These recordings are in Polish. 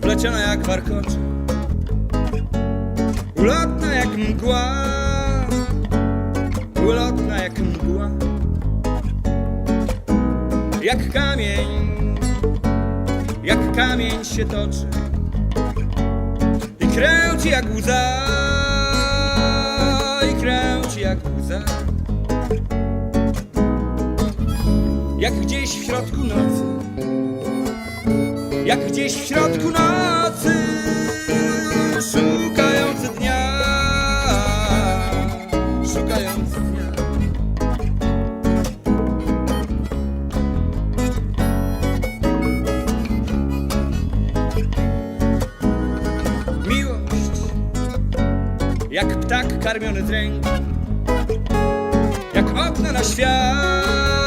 Pleciona jak warkocze Ulotna jak mgła Ulotna jak mgła Jak kamień Jak kamień się toczy I kręci jak łza I kręci jak łza. Jak gdzieś w środku nocy Jak gdzieś w środku nocy Szukający dnia. Szukający dnia. Miłość Jak ptak karmiony z ręki. Jak okno na świat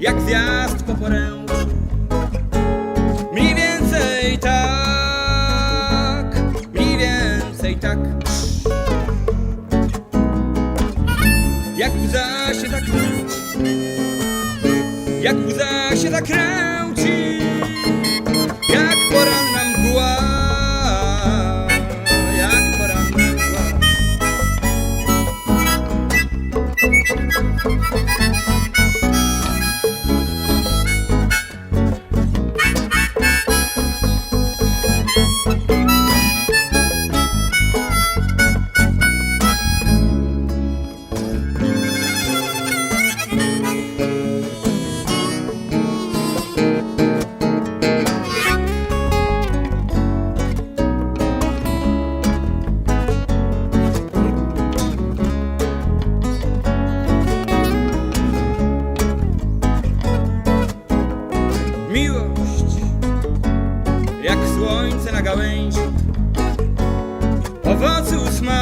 Jak zjazd po poręczu. Mniej więcej tak Mniej więcej tak. Jak łza się tak kręci Jak łza się tak Jak słońce na gałęzi Owocu smak,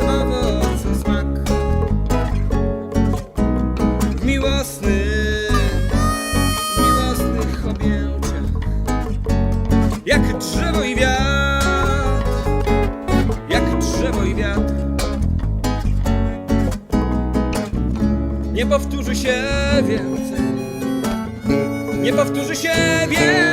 owocu smak. W miłosnych, w miłosnych objęciach Jak drzewo i wiatr, jak drzewo i wiatr. Nie powtórzy się więcej nie powtórzy się więcej.